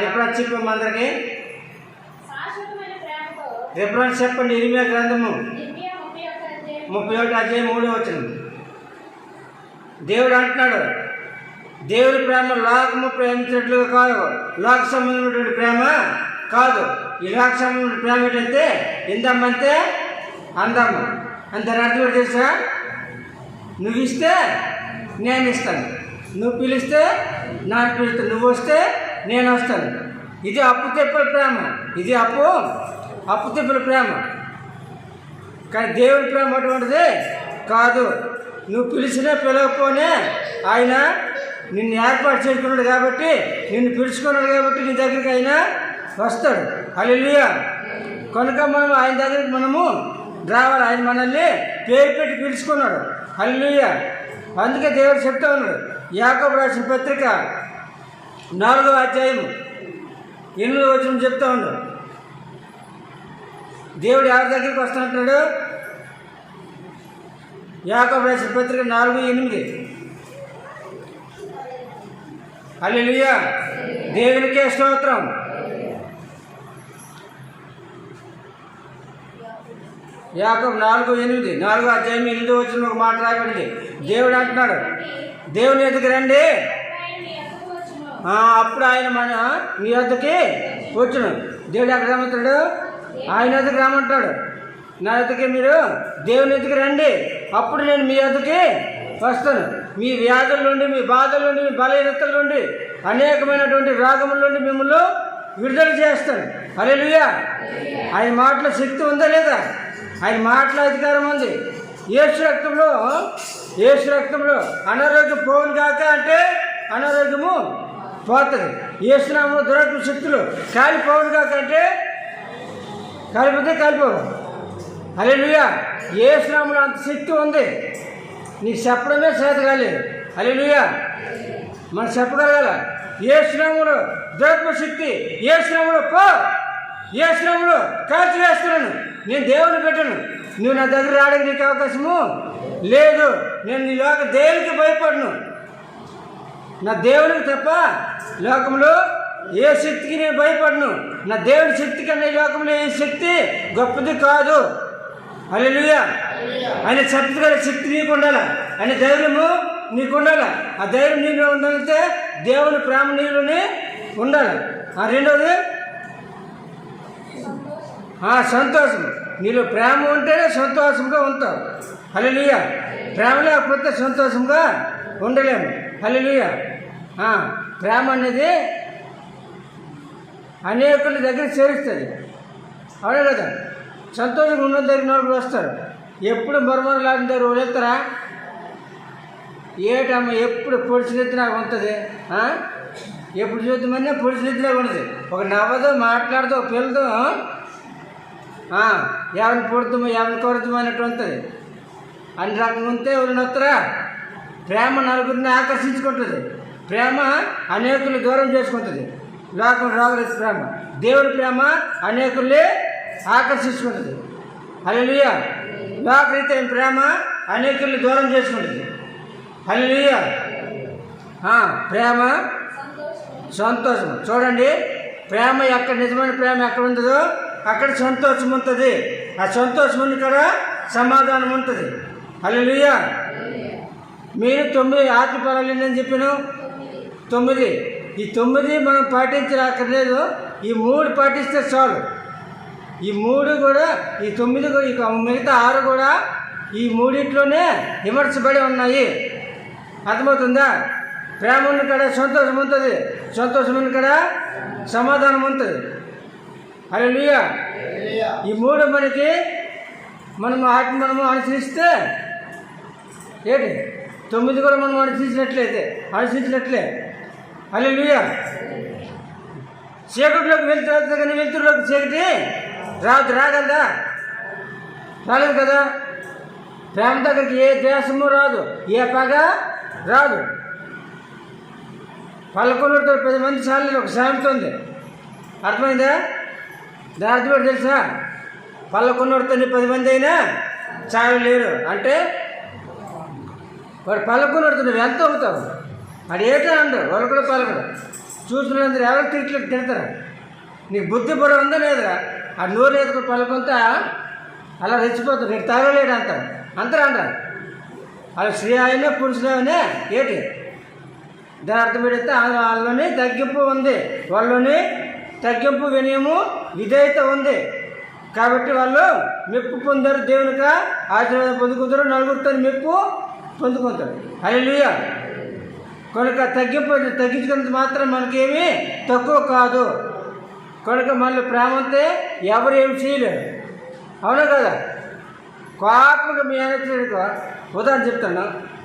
Reference చెప్పమ్మ అందరికి. Reference చెప్పండి ఇరిమియా గ్రంథము. ముప్పై ఒకటి అధ్యాయం మూడో వచ్చిన దేవుడు అంటున్నాడు దేవుడి ప్రేమ లోకము ప్రేమించినట్లుగా కాదు. లోక సంబంధమైనటువంటి ప్రేమ కాదు. ఈ లోక సంబంధమైన ప్రేమ ఏంటంటే ఇందమ్మంటే అందమ్మ అంత అర్థం తెలుసా? నువ్వు ఇస్తే నేను ఇస్తాను. నువ్వు పిలిస్తే నాకు పిలుస్తాను నువ్వు వస్తే నేను వస్తాను. ఇది అప్పు తెప్పల ప్రేమ. ఇది అప్పు అప్పు తెప్పల ప్రేమ. కానీ దేవుని ప్రేమ అటువంటిది కాదు. నువ్వు పిలిచినా పిలవకపోనే ఆయన నిన్ను ఏర్పాటు చేసుకున్నాడు కాబట్టి నిన్ను పిలుచుకున్నాడు కాబట్టి నీ దగ్గరికి ఆయన వస్తాడు. అలెలుయా కనుక మనం ఆయన దగ్గరికి మనము రావాలి. ఆయన మనల్ని పేరు పెట్టి పిలుచుకున్నాడు. అల్లెలుయ అందుకే దేవుడు చెప్తా ఉన్నాడు. యాకబు రాసిన పత్రిక నాలుగో అధ్యాయం ఎనిమిదో వచ్చిన చెప్తా ఉన్నాడు. దేవుడు ఎవరి దగ్గరికి వస్తున్నట్టున్నాడు యాకబు రాసిన పత్రిక నాలుగు ఎనిమిది. అల్లెలుయ్య దేవునికే స్తోత్రం. యాకం నాలుగు ఎనిమిది నాలుగు అధ్యాయం ఎనిమిది వచ్చిన ఒక మాట రాయబడింది. దేవుడు అంటున్నాడు దేవుని ఎదుగు రండి. అప్పుడు ఆయన మన మీ వద్దకి వచ్చును. దేవుడు ఎక్కడ రమ్మంటాడు ఆయన వద్దకు రమ్మంటాడు నా వద్దకి మీరు దేవుని ఎదుగు రండి. అప్పుడు నేను మీ వద్దకి వస్తాను. మీ వ్యాధుల నుండి మీ బాధల నుండి మీ బలహీనతల నుండి అనేకమైనటువంటి రోగముల నుండి మిమ్మల్ని విడుదల చేస్తాను. అరే ఆయన మాటలో శక్తి ఉందా లేదా? ఆయన మాటల అధికారం ఉంది. ఏసు రక్తంలో ఏసు రక్తంలో అనారోగ్యం పోను కాక అంటే అనారోగ్యము పోతుంది. ఏసునామలో దురాత్మ శక్తులు కాలిపోవును కాక అంటే కాలిపోతే కాలిపోవు. అరే నువ్వా ఏసునామలో అంత శక్తి ఉంది. నీకు చెప్పడమే చేత కాలేదు. అరే నువ్వా మనం చెప్పగలగాల. ఏ శ్రమలో దురత్వ శక్తి ఏ శ్రమలో పో. ఏ శ్రమలు ఖర్చు వేస్తున్నాను. నేను దేవుని పెట్టను నువ్వు నా దగ్గర రావడానికి నీకు అవకాశము లేదు. నేను నీ లోక దేవునికి భయపడను? నా దేవునికి తప్ప లోకంలో ఏ శక్తికి నేను భయపడను? నా దేవుని శక్తి కన్నా ఈ లోకంలో ఏ శక్తి గొప్పది కాదు. అల్లెలుయ ఆయన చెప్పగల శక్తి నీకు ఉండాలి? ఆయన ధైర్యము నీకు ఉండాలి? ఆ ధైర్యం నీలో ఉండాలంటే దేవుని ప్రేమ నీలోనే ఉండాలి. ఆ రెండవది సంతోషం. నీలో ప్రేమ ఉంటేనే సంతోషంగా ఉంటావు. హల్లెలూయ. ప్రేమ లేకపోతే సంతోషంగా ఉండలేము. హల్లెలూయ. ప్రేమ అనేది అనేకుల దగ్గర చేరుస్తుంది. అవునా కదా? సంతోషంగా ఉన్న దగ్గర వాళ్ళు వస్తారు. ఎప్పుడు మరమర లాంటి దగ్గర వెళ్తారా? ఏటమ్మ ఎప్పుడు పొడిచినెత్తి నాకు ఉంటుంది? ఎప్పుడు చూద్దామన్నా పొడిచినెత్తి నాకు ఉంటుంది. ఒక నవ్వదో మాట్లాడుతూ పిల్లదు ఎవరిని పుడుతుమో ఎవరిని కొడుతుమో అన్నట్టు ఉంటుంది. అన్ని రకంగా ఉంటే ఎవరిని వస్తారా ప్రేమ నలుగురిని ఆకర్షించుకుంటుంది. ప్రేమ అనేకుల్ని దూరం చేసుకుంటుంది. లోకం రోగరహిత ప్రేమ. దేవుడి ప్రేమ అనేకుల్ని ఆకర్షించుకుంటుంది. అల్లెలుయ లోకరీతైన ప్రేమ అనేకుల్ని దూరం చేసుకుంటుంది. అల్లెలుయ ప్రేమ సంతోషం. చూడండి ప్రేమ ఎక్కడ నిజమైన ప్రేమ ఎక్కడ ఉంటుందో అక్కడ సంతోషం ఉంటుంది. ఆ సంతోషం ఉంది కదా సమాధానం ఉంటుంది. అల్లెలుయ మీరు తొమ్మిది ఆత్మ ఫలాలు చెప్పాను తొమ్మిది. ఈ తొమ్మిది మనం పాటించక్కర్లేదు ఈ మూడు పాటిస్తే చాలు. ఈ మూడు కూడా ఈ తొమ్మిది కూడా ఇక మిగతా ఆరు కూడా ఈ మూడింట్లోనే విమర్శబడి ఉన్నాయి. అర్థమవుతుందా? ప్రేమ ఉన్న కాడ సంతోషం ఉంటుంది. సంతోషం ఉన్న కాడ సమాధానం ఉంటుంది. అరే ఈ మూడు మనకి మనం వాటిని మనము అనుసరిస్తే ఏంటి? తొమ్మిది కూడా మనం అనుసరించినట్లయితే అనుసరించినట్లే. అరే చీకటిలోకి వెళ్తే కానీ వెళ్తురులోకి చీకటి రాదు రాగలదా? రాలేదు కదా? ప్రేమ దగ్గరికి ఏ ద్వేషము రాదు ఏ పగ రాదు. పల్లకొండతో పది మంది చాలని ఒక సామెత ఉంది. అర్థమైందా? దాని అర్థం తెలుసా? పల్లకొండతో పది మంది అయినా చాలు లేరు. అంటే వాడు పల్లకొండతో నువ్వు ఎంత అవుతావు అది ఏటో అండు కూడా పలకడు చూసినందరూ ఎవరు తిట్లు తిడతారు? నీకు బుద్ధి బుర్ర ఉందా లేదురా? ఆ నోరు ఎదుగు పలుకుంతా అలా రెచ్చిపోతుంది నీకు తాగలేడు అంటారు అంటారు అంటారు అలా స్త్రీ అయినా పురుషులైనా ఏటి? దాని అర్థం పెడితే వాళ్ళలోనే తగ్గింపు ఉంది. వాళ్ళలోనే తగ్గింపు వినయము విధేయత ఉంది. కాబట్టి వాళ్ళు మెప్పు పొందారు దేవునిక ఆశీర్వాదం పొందుకుంటారు నలుగురితో మెప్పు పొందుకుంటారు. అలా కనుక తగ్గింపు తగ్గించుకున్నంత మాత్రం మనకేమి తక్కువ కాదు. కనుక మళ్ళీ ప్రేమంతే ఎవరు ఏమి చేయలేరు. అవునా కదా? కోపంగా మీ ఆయన ఉదాహరణ చెప్తాను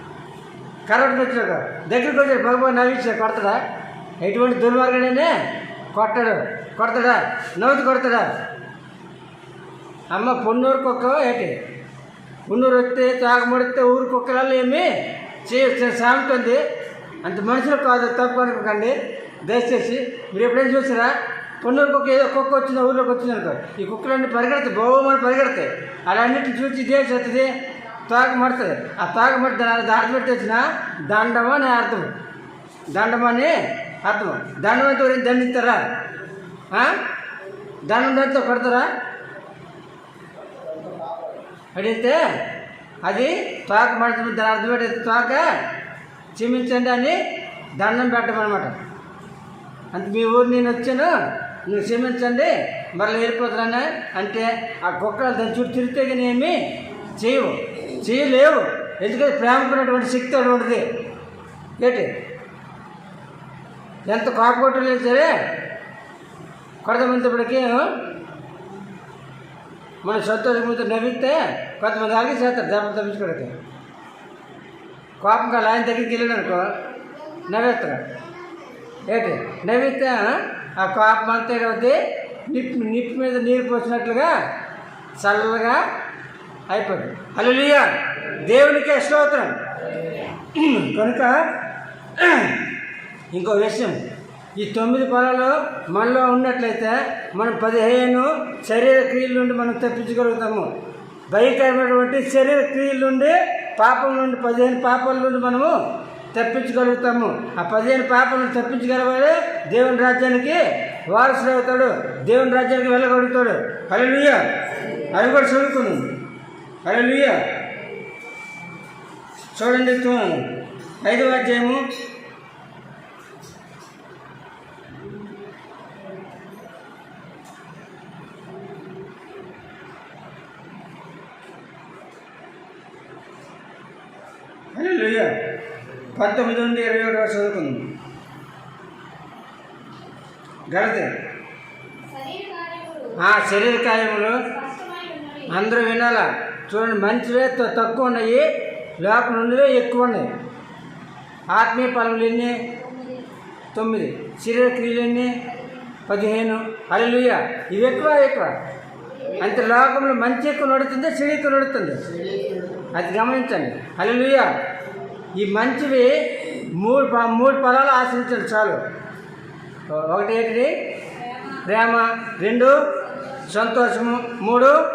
కరెక్ట్ వచ్చాక దగ్గరికి వచ్చాడు భగవాన్ నవ్వించా కొడతాడా? ఎటువంటి దుర్మార్గనే కొట్టడు కొడతాడా? నవ్వుతూ కొడతాడా? అమ్మ పొన్నూరు కుక్క ఏంటి? పొన్నూరు వస్తే తాగమడితే ఊరు కుక్కలలో ఏమి చేయొచ్చు అంత మనుషులు కాదు తప్పు అనుకోకండి. దయచేసి మీరు ఎప్పుడైనా చూసారా? పొన్నూరు కుక్క ఏదో కుక్క వచ్చింది ఊళ్ళోకి వచ్చింది అనుకో. ఈ కుక్కలన్నీ పరిగెడతాయి బహుమని పరిగెడతాయి. అలాన్నిటిని చూసి ఇదే చేస్తుంది తాగమడుతుంది ఆ తాగమడి దాని దాటి పెట్టి వచ్చిన అని అర్థం. దండమని అర్థం. దండం అయితే ఎవరైనా దండిస్తారా? దండం దాంతో కొడతారా అడిగితే అది తోక మడుతుంది దాని అర్థం పెట్టి తోక క్షమించండి అని దండం పెట్టమన్నమాట అంత మీ ఊరు నేను వచ్చాను నువ్వు క్షమించండి మరలా వెళ్ళిపోతున్నాను అంటే ఆ కుక్కలు దాని చుట్టూ తిరిగితే కానీ ఏమి చేయవు. చేయలేవు. ఎందుకంటే ప్రేమకున్నటువంటి శక్తి అటువంటిది ఉంటుంది. ఏంటి? ఎంత కాకపోవటం సరే? కొంతమందిప్పటికీ మనం సంతోషంతో నవ్విస్తే కొంతమంది అలాగే చేస్తారు దెబ్బలు తప్పించుకోవడానికి. కోపంగా ఆయన దగ్గరికి వెళ్ళాడు అనుకో నవ్వేస్తారు. ఏంటి? నవ్విస్తే ఆ కోపం అంతే కాబట్టి నిప్పు నిప్పు మీద నీరు పోసినట్లుగా చల్లగా అయిపోతుంది అలలియ దేవునికే స్తోత్రం. కనుక ఇంకో విషయం. ఈ తొమ్మిది పొలాలు మనలో ఉన్నట్లయితే మనం పదిహేను శరీర క్రియల నుండి మనం తప్పించగలుగుతాము. భయంకరమైనటువంటి శరీర క్రియల నుండి పాపం నుండి పదిహేను పాపాల నుండి మనము తప్పించగలుగుతాము. ఆ పదిహేను పాపాలను తప్పించగలవాడే దేవుని రాజ్యానికి వారసుడు అవుతాడు. దేవుని రాజ్యానికి వెళ్ళగలుగుతాడు. హల్లెలూయా. అవి కూడా చదువుకున్నాం హల్లెలూయా. చూడండి ఐదవ అధ్యాయము హల్లెలూయా. పంతొమ్మిది నుండి ఇరవై ఒకటి వరకు చదువుకుందాం. గలతే శరీర కార్యములు ఆ శరీర కార్యములు అందరూ వినాలా? చూడండి మంచివే త- తక్కువ ఉన్నాయి లోపల ఉన్నవే ఎక్కువ ఉన్నాయి. ఆత్మీయ పనులు ఎన్ని? తొమ్మిది. శరీర క్రియలు ఎన్ని? పదిహేను. అల్లుయ ఇవి ఎక్కువ ఎక్కువ. అంటే లోకంలో మంచి ఎక్కువ నడుతుంది చెడు ఎక్కువ నడుతుంది. అది గమనించండి. అలలుయ ఈ మంచివి మూడు ప- మూడు పదాలు ఆశ్రయించండి చాలు. ఒకటి ఏంటిది? ప్రేమ. రెండు సంతోషము. మూడు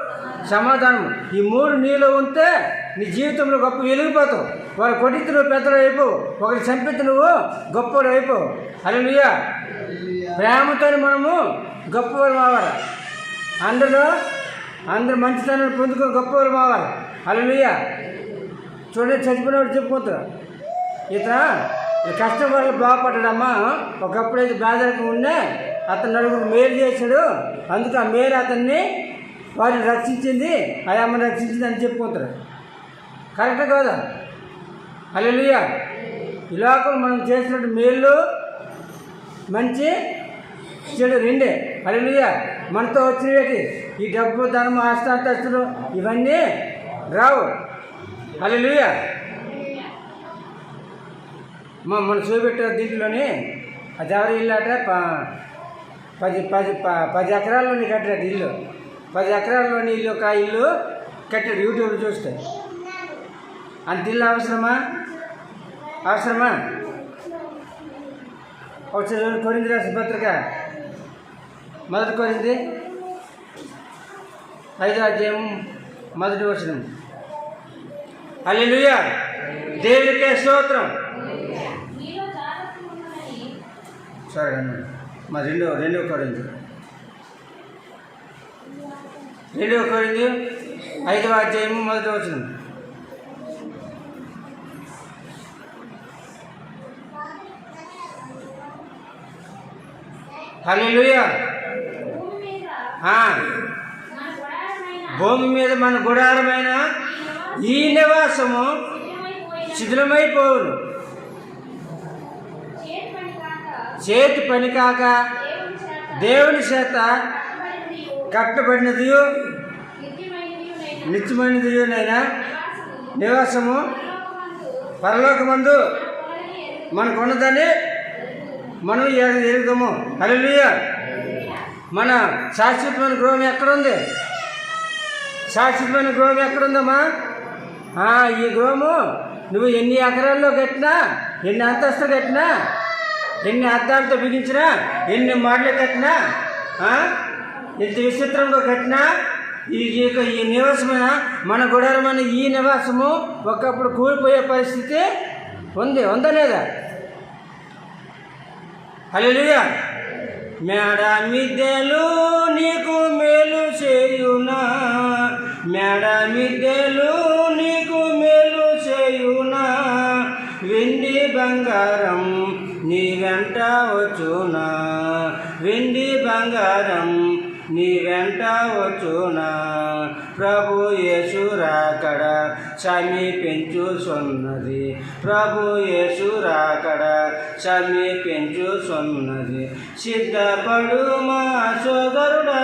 సమాధానము. ఈ మూడు నీలో ఉంటే నీ జీవితంలో గొప్ప వెలిగిపోతావు. వారు కొట్టించి నువ్వు పెద్దలు అయిపోవు ఒకటి చంపితే నువ్వు గొప్పవాడు అయిపోవు అలలుయ ప్రేమతో మనము గొప్పవారు అవ్వాలి. అందరూ అందరూ మంచితనాన్ని పొందుకొని గొప్పవారు అవ్వాలి. అలా చూడండి చచ్చిపోయినవాడు చెప్పుకుంటారు ఇతను కష్టం వల్ల బాగుపడ్డాడమ్మా. ఒకప్పుడు అయితే పేదరికం ఉండే అతను నలుగురు మేలు చేశాడు. అందుకు ఆ మేలు అతన్ని వారిని రక్షించింది ఆ అమ్మని రక్షించింది అని చెప్పుకుంటారు కరెక్ట్ కాదా? అల్లెలుయ ఈ లోకం మనం చేసినట్టు మేలు మంచి చెడు రెండే. అల్లెలుయ మనతో వచ్చినవి ఈ డబ్బు ధర్మం ఆస్తాంతస్తులు ఇవన్నీ రావు. అల్లెలుయ మా మన చూపెట్టే దీంట్లోని అది ఎవరి ఇల్లు అట పది పది ప- పది ఎకరాల్లోని కట్టాడు ఇల్లు. పది ఎకరాల్లోని ఇల్లు ఒక ఇల్లు కట్టాడు యూట్యూబ్ చూస్తే. అంత ఇల్లు అవసరమా? అవసరమా? ఒకసారి కొరింది రాసిన పత్రిక? మొదటి కొరింది ఐదో అధ్యాయం మొదటి వచనం. అల్లెలుయ దేవునికే స్తోత్రం. సరే అన్న మా రెండో రెండో కొరింది రెండో కొరింది ఐదవ అధ్యాయము మొదటి వచ్చిన హల్లెలూయా. భూమి మీద మన గుడారమైన ఈ నివాసము శిథిలమైపోవును. చేతి పని కాక దేవుని చేత కట్టబడినది నిత్యమైనది నైనా నివాసము పరలోకమందు మనకున్నదని మనం ఎరు- ఎరుగుదాము. మన శాశ్వతమైన గృహం ఎక్కడుంది? శాశ్వతమైన గృహం ఎక్కడుందమ్మా? ఈ గృహము నువ్వు ఎన్ని ఎకరాల్లో కట్టినా ఎన్ని అంతస్తులు కట్టినా ఎన్ని అద్దాలతో బిగించినా ఎన్ని మాటలు కట్టినా ఎంత విచిత్రంగా కట్టినా ఈ ఈ యొక్క ఈ నివాసమైన మన గుడారమైన ఈ నివాసము ఒకప్పుడు కూలిపోయే పరిస్థితి ఉంది ఉందా లేదా? హలో మేడ మిద్దెలు నీకు వెంట వచ్చునా ప్రభు యేసు రాకడ సమీపించుచున్నది. ప్రభు యేసు రాకడ సమీపించుచున్నది. సిద్ధపడు మా సోదరుడా.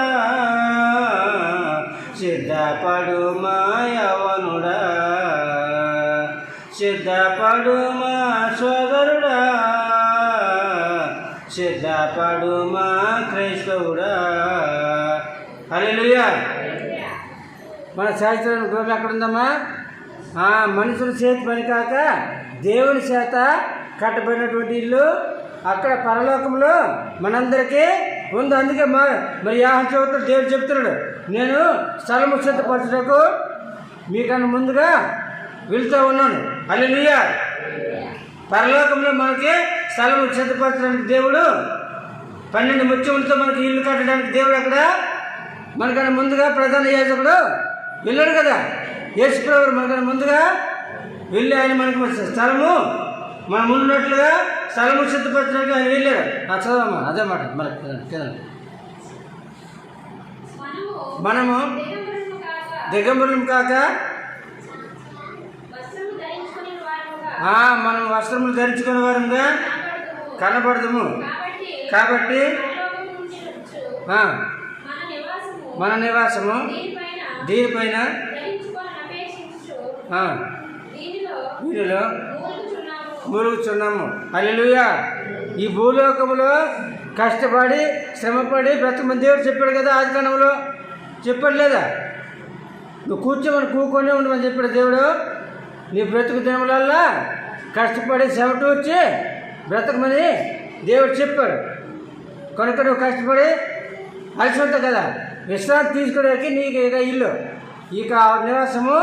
సిద్ధపడు మా యవనుడా. సిద్ధపడు మా సోదరుడా. సిద్ధపడు మా క్రైస్తవుడా హల్లెలూయా మన శాస్త్రం గృహం ఎక్కడుందమ్మా? మనుషుల చేతి పని కాక దేవుని చేత కట్టబడినటువంటి ఇల్లు. అక్కడ పరలోకంలో మనందరికీ ఉంది. అందుకే మా మరి యాహం చదువుతాడు దేవుడు చెప్తున్నాడు. నేను స్థలము సిద్ధపరచుటకు మీకన్నా ముందుగా వెళ్తూ ఉన్నాను. అల్లెలుయ్యా పరలోకంలో మనకి స్థలము సిద్ధపరచడానికి దేవుడు పన్నెండు ముత్యములతో మనకి ఇల్లు కట్టడానికి దేవుడు అక్కడ మనకన్నా ముందుగా ప్రధాన యాజకుడు వెళ్ళాడు కదా. యేసుప్రభు మనకన్నా ముందుగా వెళ్ళి ఆయన మనకి స్థలము మనం ఉన్నట్లుగా స్థలము సిద్ధపరచడానికి ఆయన వెళ్ళాడు. ఆ చదవమ్మా అదే మాట. మనకి మనము దిగంబరులము కాక దిగంబరులం మనం వస్త్రములు ధరించుకునే వారంగా కనబడుదుము. కాబట్టి మన నివాసము దీనిపైన? వీరిలో మూలుగుచున్నాము. అల్లెలుయా ఈ భూలోకములో కష్టపడి శ్రమపడి బ్రతకమని దేవుడు చెప్పాడు కదా ఆది కాలంలో. చెప్పాడు లేదా? నువ్వు కూర్చోమని కూకొని ఉండమని చెప్పాడు దేవుడు. నీ బ్రతుకు దినములల్లా కష్టపడి చెమట వచ్చి బ్రతకమని దేవుడు చెప్పాడు. కనుక నువ్వు కష్టపడి అలసి ఉంటావు కదా? విశ్రాంతి తీసుకోవడానికి నీకు ఇక ఇల్లు. ఇక నివాసము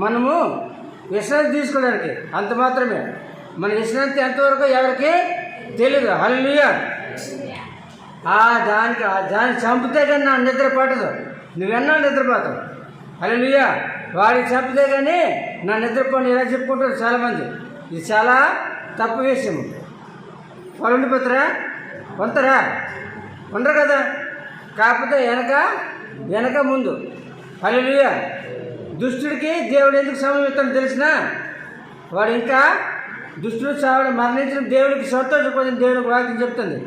మనము విశ్రాంతి తీసుకోవడానికి. అంత మాత్రమే. మన విశ్రాంతి ఎంతవరకు ఎవరికి తెలియదు హల్లుయా ఆ దానికి ఆ దాన్ని చంపితే కానీ నా నిద్ర పట్టదు. నువ్వెన్నా నిద్రపోతావు? హల్లుయా వాడికి చంపితే కానీ నా నిద్రపోని ఇలా చెప్పుకుంటారు చాలామంది? ఇది చాలా తప్పు విషయం వాళ్ళు ఉండిపోతారా ఉంటారా ఉండరు కదా? కాకపోతే వెనక వెనక ముందు. హల్లెలూయా. దుష్టుడికి దేవుడు ఎందుకు సమయం ఇస్తాను తెలిసిన? వాడు ఇంకా దుష్టుడు చావడం మరణించిన దేవుడికి సంతోషపడిన దేవుడికి వాక్యం చెప్తుంది.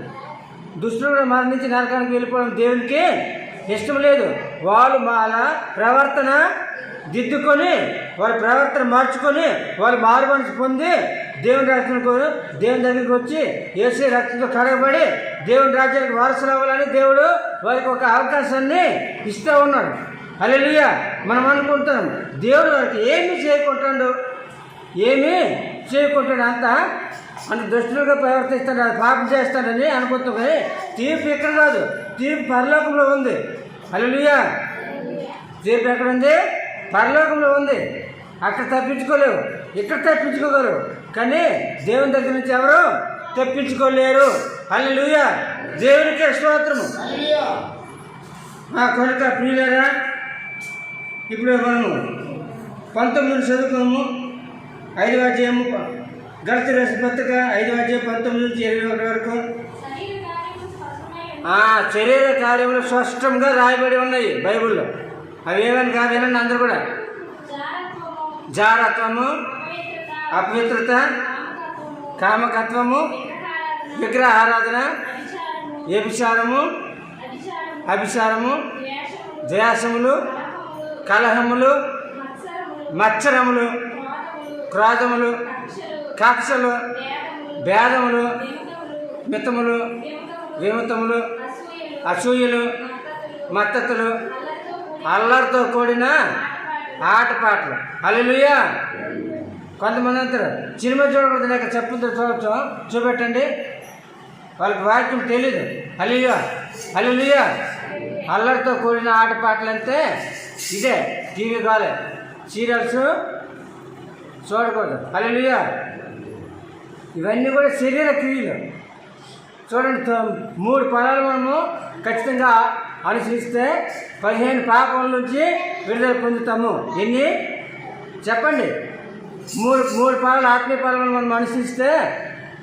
దుష్టుడు మరణించి నరకానికి వెళ్ళిపోవడం దేవునికి ఇష్టం లేదు. వాళ్ళు మాల ప్రవర్తన దిద్దుకొని వారి ప్రవర్తన మార్చుకొని వాళ్ళు మారు మనసు పొంది దేవుని రాజ్యానికి దేవుని దగ్గరికి వచ్చి ఏసీ రక్తంతో కడగబడి దేవుని రాజ్యానికి వారసులు అవ్వాలని దేవుడు వారికి ఒక అవకాశాన్ని ఇస్తూ ఉన్నాడు. అల్లెలుయ్య మనం అనుకుంటున్నాం దేవుడు వారికి ఏమీ చేయకుంటాడు? ఏమీ చేయకుంటాడు అంత? అంత దుష్టులుగా ప్రవర్తిస్తాడు అది పాపం చేస్తాడని అనుకుంటాం కానీ తీర్పు ఇక్కడ కాదు తీర్పు పరలోకంలో ఉంది. అల్లెలుయ్య తీర్పు ఎక్కడ ఉంది? పరలోకంలో ఉంది. అక్కడ తప్పించుకోలేవు. ఇక్కడ తప్పించుకోగలరు. కానీ దేవుని దగ్గర నుంచి ఎవరు తప్పించుకోలేరు. అల్లి లూయ దేవునికే స్తోత్రము. ఆ కొరత ప్రియులరా ఇప్పుడు మనము పంతొమ్మిది చదువుకున్నాము. ఐదు అధ్యాయము గడిచి రాసిన పత్రిక ఐదు అధ్యాయం పంతొమ్మిది నుంచి ఇరవై ఒకటి వరకు. శరీర కార్యములు ఆ శరీర కార్యములు స్పష్టంగా రాయబడి ఉన్నాయి బైబిల్లో. అవి ఏమని కాదు వినండి అందరు కూడా? జారత్వము అపవిత్రత కామకత్వము విగ్రహ విగ్రహారాధన వ్యభిచారము అభిచారము ద్వేషములు కలహములు మత్సరములు క్రోధములు కక్షలు భేదములు మితములు విమతములు అసూయలు మత్తతులు అల్లరితో కూడిన ఆటపాటలు ఆటపాటలు కొంతమంది అంటారు సినిమా చూడకూడదు లేక చెప్పులతో చూడొచ్చు. చూపెట్టండి. వాళ్ళకి వాక్యం తెలీదు. అల్లుయా అల్లుయా అల్లరితో కూడిన ఆటపాటలు అంటే ఇదే టీవీ కాలే. సీరియల్స్ చూడకూడదు. అల్లుయా ఇవన్నీ కూడా శరీర క్రియలు. చూడండి మూడు పదాలు మనము ఖచ్చితంగా అనుసరిస్తే పదిహేను పాపం నుంచి విడుదల పొందుతాము. ఎన్ని? చెప్పండి. మూడు మూడు ఫలాలు ఆత్మీయ ఫలాలను మనం అనుసరిస్తే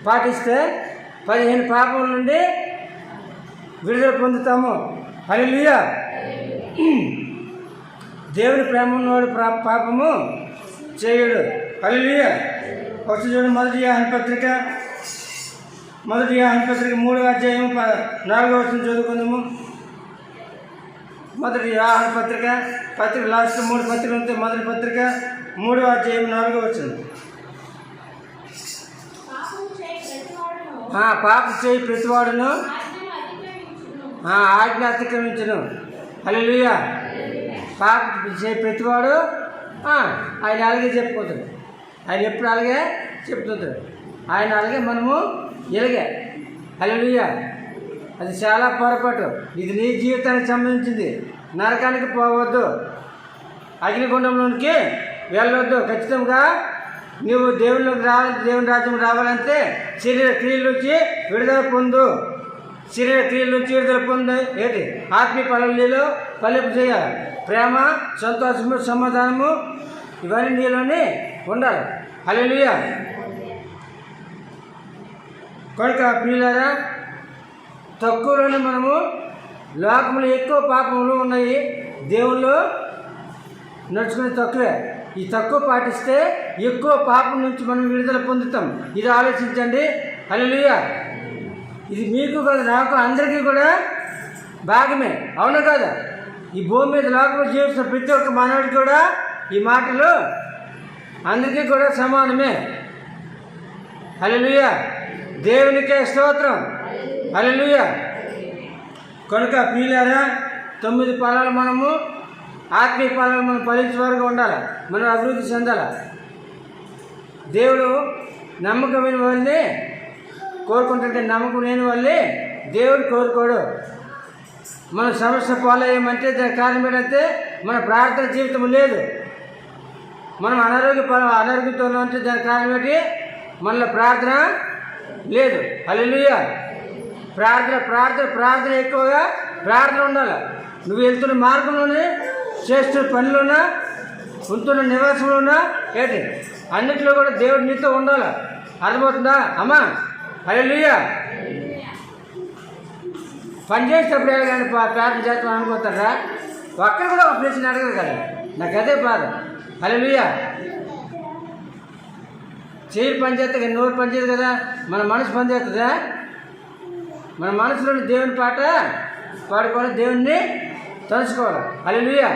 పాటిస్తే పదిహేను పాపం నుండి విడుదల పొందుతాము. అని దేవుని ప్రేమ ఉన్నవాడు పాపము చేయడు. హల్లెలూయా. వచ్చి చూడండి మొదటి ఆహ్న పత్రిక మొదటి ఆహ్న పత్రిక మూడవ అధ్యాయం ప- నాలుగవ వచ్చిన చదువుకుందాము. మొదటి ఆహ్న పత్రిక పత్రిక లాస్ట్ మూడు పత్రికలు ఉంటే మొదటి పత్రిక మూడవ అధ్యాయం నాలుగో వచ్చింది చేయి పాప చేయి ప్రతివాడును ఆజ్ఞ అతిక్రమించను. హల్లెలూయా. పాప చేయి ప్రతివాడు ఆయన అలాగే చెప్పుకుంటాడు. ఆయన ఎప్పుడు అలాగే చెప్తుంటాడు. ఆయన అలాగే మనము ఇలాగే. హల్లెలూయా. అది చాలా పొరపాటు. ఇది నీ జీవితానికి సంబంధించింది. నరకానికి పోవద్దు. అగ్నిగుండంలోనికి వెళ్ళొద్దు. ఖచ్చితంగా నువ్వు దేవుళ్ళకి రావాలి దేవుని రాజ్యం రావాలంటే శరీర క్రియల నుంచి విడుదల పొందు. శరీర క్రియల నుంచి విడుదల పొందు. ఏంటి? ఆత్మీయ పనులు పల్లెపు చేయాలి. ప్రేమ సంతోషము సమాధానము ఇవన్నీ నీలోనే ఉండాలి. హల్లెలూయా. కనుక ప్రియులారా తక్కువలోనే మనము లోకములు ఎక్కువ పాపములు ఉన్నాయి. దేవుళ్ళు నడుచుకునే తక్కువే. ఈ తక్కువ పాటిస్తే ఎక్కువ పాపం నుంచి మనం విడుదల పొందుతాం. ఇది ఆలోచించండి. హల్లెలూయా. ఇది మీకు కదా నాకు అందరికీ కూడా భాగమే. అవునా కదా? ఈ భూమి మీద లోకంలో జీవిస్తున్న ప్రతి ఒక్క మానవుడికి కూడా ఈ మాటలు అందరికీ కూడా సమానమే. హల్లెలూయా. దేవునికే స్తోత్రం. హల్లెలూయా. కనుక ప్రియులారా తొమ్మిది ఫలాలు మనము ఆత్మీయ ఫలాలు మనం ఫలించే వరకు ఉండాలి? మనం అభివృద్ధి చెందాలి? దేవుడు నమ్మకమైన వాళ్ళని కోరుకుంటుంటే నమ్మకం లేని వాళ్ళని దేవుడు కోరుకోడు. మన సమస్య పాలయ్యమంటే దాని కారణం ఏంటంటే మన ప్రార్థన జీవితం లేదు. మనం అనారోగ్య ప- అనారోగ్యంతో ఉంటే దాని కారణం ఏంటి? మనలో ప్రార్థన లేదు. హల్లెలూయా. ప్రార్థన ప్రార్థన ప్రార్థన ఎక్కువగా ప్రార్థన ఉండాలి. నువ్వు వెళ్తున్న మార్గంలోనే చేస్తున్న పనిలోనా ఉంటున్న నివాసంలోనా ఏంటి? అన్నిట్లో కూడా దేవుడు నీతో ఉండాలి. అర్థమవుతుందా? అమ్మా హల్లెలూయా. పని చేసేటప్పుడు కానీ పా- ప్రార్థన చేస్తాం అనుకుంటారా? ఒక్కడ కూడా ఒక ప్రశ్న అడగదు కదా నాకు అదే బాధ. హల్లెలూయా. చేయి పని చేస్తే కానీ నోరు పని చేయదు కదా? మన మనసు పని చేస్తుందా? మన మనసులోని దేవుని పాట పాడుకోవాలి దేవుణ్ణి తలుచుకోవాలి. హల్లెలూయా.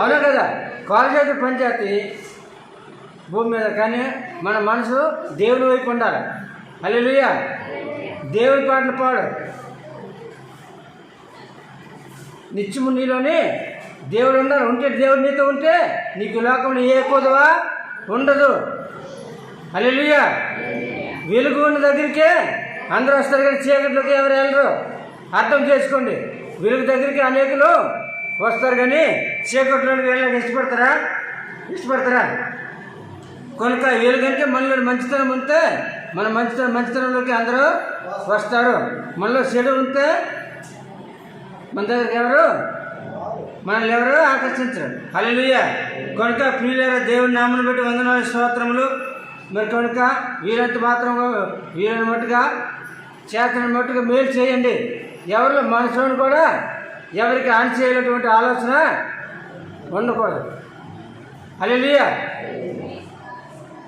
అవునా కదా? కాలు చేతి పని భూమి మీద కానీ మన మనసు దేవుని వైపు ఉండాలి. హల్లెలూయా. దేవుని పాటలు పాడు. నిత్యము నీలోని దేవుడు ఉండాలి. ఉంటే దేవుడు నీతో ఉంటే నీకు లోకంలో ఏ కొదవా ఉండదు. హల్లెలూయా. వెలుగు ఉన్న దగ్గరికే అందరూ వస్తారు కానీ చీకట్లోకి ఎవరు వెళ్ళరు. అర్థం చేసుకోండి. వీళ్ళ దగ్గరికి అనేకులు వస్తారు కానీ చీకట్లోకి వెళ్ళడానికి ఇష్టపడతారా? ఇష్టపడతారా? కనుక వీళ్ళు కనుక మనలో మంచితనం ఉంటే మన మంచితనం మంచితనంలోకి అందరూ వస్తారు. మనలో చెడు ఉంటే మన దగ్గరికి ఎవరు? మనల్ని ఎవరు ఆకర్షించరు. హల్లెలూయ. కనుక ప్రియుల దేవుని నామను బట్టి వందనాలు స్తోత్రములు. మరి కనుక వీరంత మాత్రం వీరైన మట్టుగా చేతన మట్టుకు మేలు చేయండి. ఎవరిలో మనుషులను కూడా ఎవరికి ఆన్ చేయలేటువంటి ఆలోచన ఉండకూడదు. హల్లెలూయ.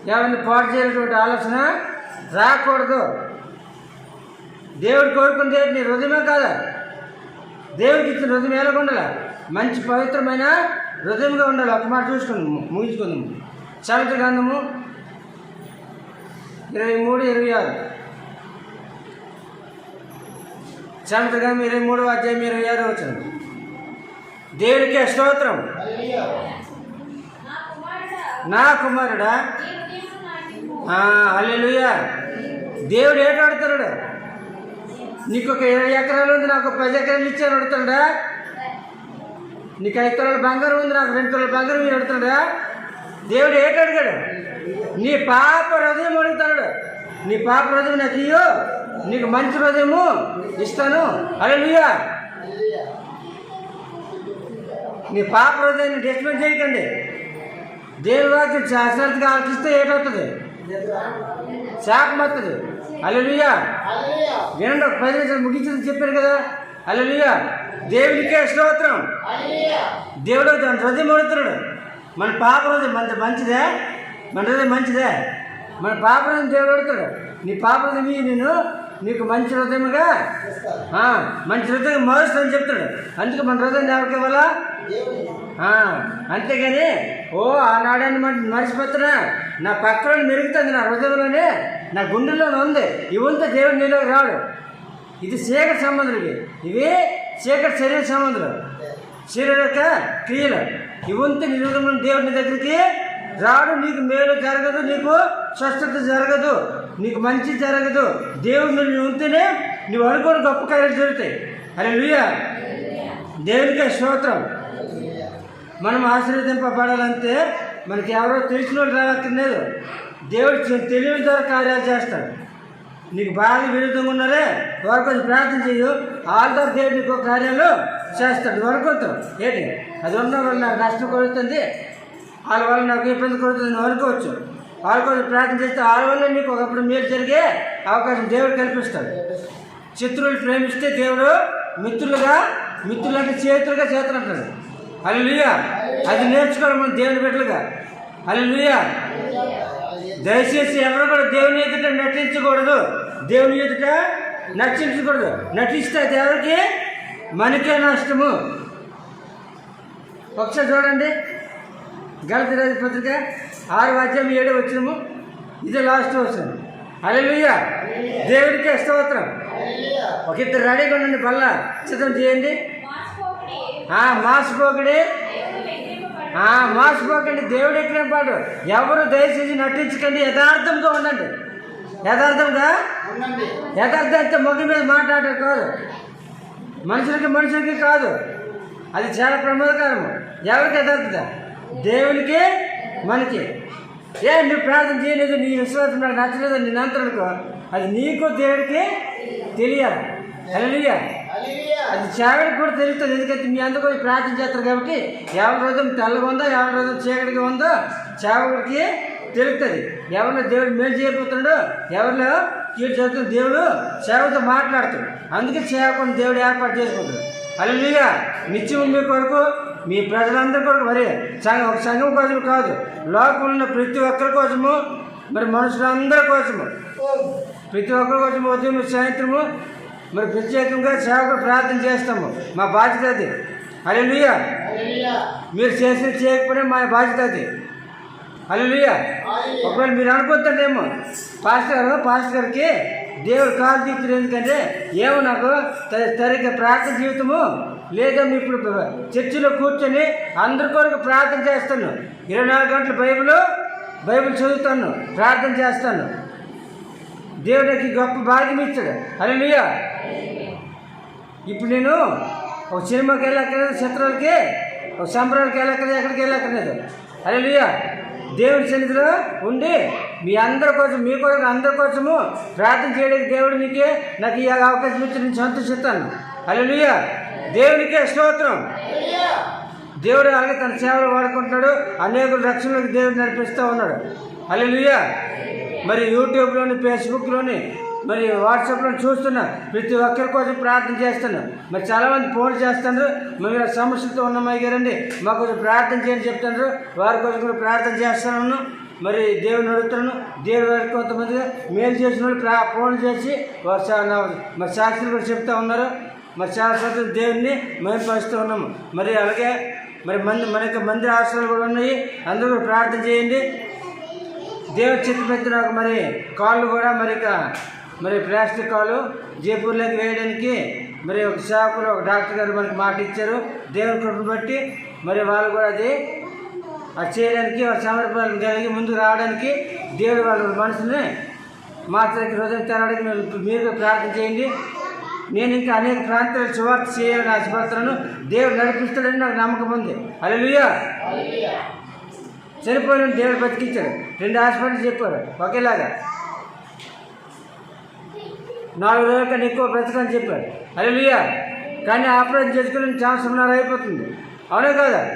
ఎవరిని పాటు చేయనటువంటి ఆలోచన రాకూడదు. దేవుడు కోరుకుంది నీ హృదయమే కాదా? దేవుడికి ఇచ్చిన హృదయం ఎలా ఉండాలి? మంచి పవిత్రమైన హృదయంగా ఉండాలి? ఒక మాట చూసుకుందాము ముగించుకుందాము చరిత్ర గ్రంథము ఇరవై మూడు ఇరవై ఆరు. చరిత్ర గ్రంథం ఇరవై మూడవ అధ్యాయం ఇరవై ఆరో వచ్చిన దేవుడికి స్తోత్రం. నా కుమారుడా నా అల్లెలుయ దేవుడు ఏట అడుగుతాడు నీకు ఒక ఇరవై ఎకరాలు ఉంది నాకు ఒక పది ఎకరాలు ఇచ్చారు అడుగుతాడా నీకు ఐదు తులాల బంగారం ఉంది నాకు రెండు తులాల బంగారం మీరు అడుగుతాడా దేవుడు ఏట అడిగాడు. నీ పాప హృదయం అడుగుతాడు నీ పాప రోజు నాకు ఇయ్యో. నీకు మంచి రోజేమో ఇస్తాను. అల్లెలుయ నీ పాప హృదయాన్ని డిస్టర్బెన్స్ చేయకండి. దేవుని వాక్యం ఆలోచిస్తే ఏటవుతుంది? శాపం వస్తుంది అల్లెలుయ్యా వినండి ఒక పది నిమిషాలు ముగించింది చెప్పారు కదా. అల్లెలుయ్యా దేవునికే స్తోత్రం. దేవుడు తన హృదయం అడుగుతున్నాడు. మన పాప రోజు మన మంచిదే? మన హృదయం మంచిదే? మన పాప హృదయం దేవుడు అడుగుతాడు. నీ పాప హృదయం ఇయ్యి నేను నీకు మంచి హృదయముగా మంచి హృదయం మారుస్తానని చెప్తాడు. అందుకే మన హృదయం ఎవరికి ఇవ్వాలా? అంతేగాని ఓ ఆనాడని మర్చిపోతున్నా. నా పక్కన మెరుగుతుంది నా హృదయంలోనే నా గుండెల్లోనే ఉంది. ఇవి ఉంటే దేవుడు నీలోకి రాడు. ఇది చీకటి సంబంధాలు ఇవి ఇవి చీకటి శరీర సంబంధాలు. శరీరక క్రియలు. ఇవి ఉంటే నీ హృదయంలో దేవుడి దగ్గరికి రాడు నీకు మేలు జరగదు నీకు స్వస్థత జరగదు నీకు మంచి జరగదు. దేవుడు నువ్వు ఉంటేనే నువ్వు అనుకోని గొప్ప కార్యాలు జరుగుతాయి. అరే లుయ్యా దేవునికే స్తోత్రం. మనం ఆశీర్వదింపబడాలంటే మనకి ఎవరో తెలిసిన వాళ్ళు రావక్కర్లేదు. దేవుడు తెలివి ద్వారా కార్యాలు చేస్తాడు. నీకు బాగా విరుద్ధంగా ఉన్నారే వారు కొంచెం ప్రార్థన చేయు. వాళ్ళ దేవుడు నీకు కార్యాలు చేస్తాడు. వరకొద్దాం ఏంటి? అది ఉన్న వల్ల నాకు నష్టం కలుగుతుంది. వాళ్ళ వల్ల నాకు ఇబ్బంది కలుగుతుంది నువ్వు అనుకోవచ్చు. వాళ్ళ కోసం ప్రార్థన చేస్తే వాళ్ళ వల్ల నీకు ఒకప్పుడు మేలు జరిగే అవకాశం దేవుడు కల్పిస్తాడు. శత్రువులు ప్రేమిస్తే దేవుడు మిత్రులుగా మిత్రులంటే చేతులుగా చేతులంటాడు అది అది నేర్చుకోవడం మనం దేవుని బిడ్డలుగా. అది దయచేసి ఎవరు కూడా దేవుని ఎదుట నటించకూడదు. దేవుని ఎదుట నటించకూడదు. నటిస్తే అది ఎవరికి? మనకే నష్టము. ఒకసారి చూడండి. గలతి రాజు పత్రిక ఆరు వాద్యం ఏడు వచ్చినము ఇదే లాస్ట్ వచ్చింది అలెలుయ్య దేవుడికి స్తోత్రం ఒక ఇద్దరు రెడీగా ఉండండి బల్ల. సిద్ధం చేయండి. మాసిపోకడి మాసిపోకండి దేవుడు ఎక్కిన పాటు. ఎవరు దయచేసి నటించకండి యథార్థంగా ఉండండి. యథార్థంగా? యథార్థం అంటే మొగ్గు మీద మాట్లాడటం కాదు. మనుషులకి మనుషులకి కాదు. అది చాలా ప్రమాదకరము. ఎవరికి యథార్థత? దేవునికి మనకి. ఏ నువ్వు ప్రార్థన చేయలేదు నీ విశ్వాసం నాకు నచ్చలేదు నీ నంతరుకో అది నీకు దేవుడికి తెలియాలి. అలా అది సేవడికి కూడా తెలుస్తుంది ఎందుకంటే మీ అందరూ కూడా ప్రార్థన చేస్తారు కాబట్టి ఎవరి హృదయం తెల్లగా ఉందో ఎవరి హృదయం చీకటిగా ఉందో సేవకుడికి తెలుస్తుంది. ఎవరిలో దేవుడు మేలు చేయబోతున్నాడో ఎవరిలో కీడు చేస్తున్న దేవుడు సేవతో మాట్లాడుతాడు. అందుకే సేవకుని దేవుడు ఏర్పాటు చేసుకుంటాడు. అలా నిత్యం మీ కొరకు మీ ప్రజలందరి కొరకు మరి సంఘం ఒక సంఘం కోసం కాదు లోకంలో ఉన్న ప్రతి ఒక్కరి కోసము మరి మనుషులందరి కోసము. ప్రతి ఒక్కరి కోసం ఉదయం సాయంత్రము మరి ప్రత్యేకంగా సేవకు ప్రార్థన చేస్తాము. మా బాధ్యత అది. అలెలుయ మీరు చేసిన చేయకపోయినా మా బాధ్యత అది. అలెలుయ ఒకవేళ మీరు అనుకుంటారేమో పాస్టర్ గారు పాస్టర్ గారికి దేవుడు కాలు తీర్చడం ఎందుకంటే ఏమో నాకు త- ప్రార్థన జీవితము లేదా మీ ఇప్పుడు చర్చిలో కూర్చొని అందరి కొరకు ప్రార్థన చేస్తాను. ఇరవై నాలుగు గంటలు బైబిల్ బైబిల్ చదువుతాను ప్రార్థన చేస్తాను. దేవుడికి గొప్ప భాగ్యం ఇచ్చాడు. అలెలుయ ఇప్పుడు నేను ఒక సినిమాకి వెళ్ళక్కర్లేదు చిత్రాలకి ఒక సంబరాలకి వెళ్ళక్కర్లేదు ఎక్కడికి వెళ్ళక్కర్లేదు. అలెలుయ దేవుడి సన్నిధిలో ఉండి మీ అందరి కోసం మీ కొరకు అందరి కోసము ప్రార్థన చేయడానికి దేవుడు మీకే నాకు ఈ అవకాశం ఇచ్చి నేను సంతోషిస్తాను. అలలుయ దేవునికే స్తోత్రం. దేవుడు అలాగే తన సేవలు వాడుకుంటున్నాడు. అనేక రక్షణలకు దేవుడు నడిపిస్తూ ఉన్నాడు. అలలుయ మరి యూట్యూబ్లోని ఫేస్బుక్లోని మరి వాట్సాప్లో చూస్తున్నా ప్రతి ఒక్కరి కోసం ప్రార్థన చేస్తున్నా. మరి చాలామంది ఫోన్ చేస్తున్నారు. ఇలా సమస్యలతో ఉన్నామయ్య గారండి మాకు కొంచెం ప్రార్థన చేయని చెప్తున్నారు. వారి కోసం కూడా ప్రార్థన చేస్తున్నాను. మరి దేవుని అడుగుతున్నాను. దేవుడు వారికి కొంతమందిగా మేలు చేసిన వాళ్ళు ప్రా ఫోన్ చేసి వారు మరి సాక్షులు కూడా చెప్తా ఉన్నారు. మరి చాలా దేవుణ్ణి దేవుడిని మేము ఉన్నాము. మరి అలాగే మరి మంది మనకి మందిర ఆశ్రయాలు కూడా ఉన్నాయి. అందరూ ప్రార్థన చేయండి. దేవుడి చిత్త పెట్టిన ఒక మరి కాళ్ళు కూడా మరి ఇక మరి ప్లాస్టిక్ కాళ్ళు జైపూర్లోకి వేయడానికి మరి ఒక షాపులో ఒక డాక్టర్ గారు మనకి మాట ఇచ్చారు. దేవుని కృపను బట్టి మరి వాళ్ళు కూడా అది అది చేయడానికి వాళ్ళ సమర్పణ కలిగి ముందుకు రావడానికి దేవుడు వాళ్ళ మనసుని మార్చడానికి హృదయం తెరడానికి మీరు మీరు ప్రార్థన చేయండి. నేను ఇంకా అనేక ప్రాంతాల సువార్త చేయాలని ఆశపడుతున్నాను. దేవుడు నడిపిస్తాడని నాకు నమ్మకం ఉంది. అలలుయా చనిపోయిన దేవుడు బతికించాడు. రెండు హాస్పిటల్ చెప్పారు. ఒకేలాగా. నాలుగు రోజుల కన్నా ఎక్కువ బ్రతకని చెప్పారు అలలుయా కానీ ఆపరేషన్ చేసుకుని ఛాన్స్ ఉన్నారు అయిపోతుంది. అవునే కదా?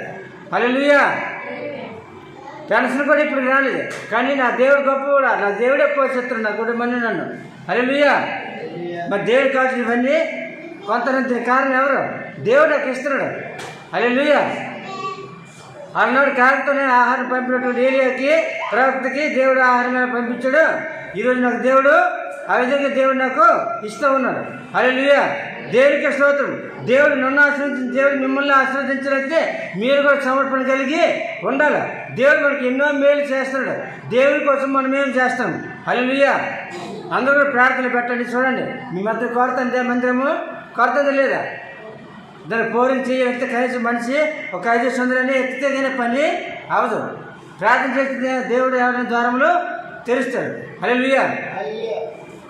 అలలుయా పెన్షన్ కూడా ఇప్పుడు రాలేదు. కానీ నా దేవుడు గొప్ప కూడా నా దేవుడే పోషిస్తున్నాడు. నా కుటుంబాన్ని నన్ను అలలుయా మరి దేవుడు కావాల్సిన ఇవన్నీ కొంతమంది కారణం ఎవరు? దేవుడు నాకు ఇస్తున్నాడు. లూయ అన్నాడు కాకపోతే ఆహారం పంపినటువంటి ఏలియాకి ప్రవక్తకి దేవుడు ఆహారం పంపించాడు. ఈరోజు నాకు దేవుడు ఆ విధంగా దేవుడు నాకు ఇస్తూ ఉన్నాడు. అలలుయా దేవుడికి స్తోత్రం. దేవుడు నన్ను ఆశ్రయించిన దేవుడు మిమ్మల్ని ఆశ్రవదించినట్టే మీరు కూడా సమర్పణ కలిగి ఉండాలి. దేవుడు మనకి ఎన్నో మేలు చేస్తున్నాడు. దేవుడి కోసం మనం ఏం చేస్తాం? లూయ అందరూ ప్రార్థన ప్రార్థనలు పెట్టండి చూడండి. మీ మధ్య కొరత మందిరము? కొరత లేదా? దాన్ని పోలింగ్ ఎత్తే కనీసం మనిషి ఒక ఐదు సందులని ఎత్తితే తినే పని అవదు. ప్రార్థన చేస్తే దేవుడు ఎవరైనా ద్వారములు తెరుస్తాడు. అలే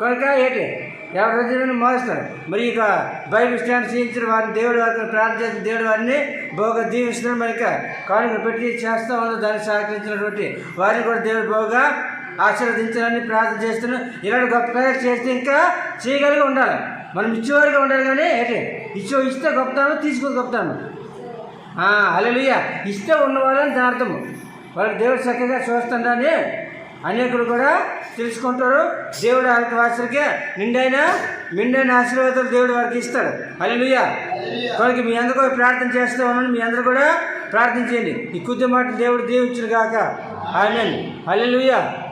కనుక ఏంటి? ఎవరి రోజులను మోస్తాడు మరి ఇక బైబిల్ స్టాండ్ చేయించిన వారిని దేవుడు వారిని ప్రార్థన చేసిన దేవుడు వారిని బాగా దీవిస్తున్నాడు మరి ఇక కానుక పెట్టి చేస్తూ ఉన్నారు దాన్ని సహకరించినటువంటి వారిని కూడా దేవుడు బాగా ఆశీర్వదించాలని ప్రార్థన చేస్తున్నాం. ఇలాంటి గొప్ప కార్యాలు చేస్తే ఇంకా చేయగలిగి ఉండాలి. మనం ఇచ్చేవారిగా ఉండాలి కానీ ఏంటి? ఇచ్చే ఇస్తే గొప్పతాను తీసుకుని గొప్పతాను. అలలుయ్య ఇస్తే ఉన్నవాళ్ళని దాని అర్థము. వాళ్ళకి దేవుడు చక్కగా చూస్తుండని అనేకులు కూడా తెలుసుకుంటారు. దేవుడు వాళ్ళకి వాసులకి నిండైన నిండైన ఆశీర్వాదాలు దేవుడు వారికి ఇస్తాడు. అలలుయ్య వాళ్ళకి మీ అందరూ కూడా ప్రార్థన చేస్తూ ఉన్నాను మీ అందరూ కూడా ప్రార్థన చేయండి. ఈ కొద్ది మాట దేవుడు దీవించును కాక ఆమె అల్లెలుయ్య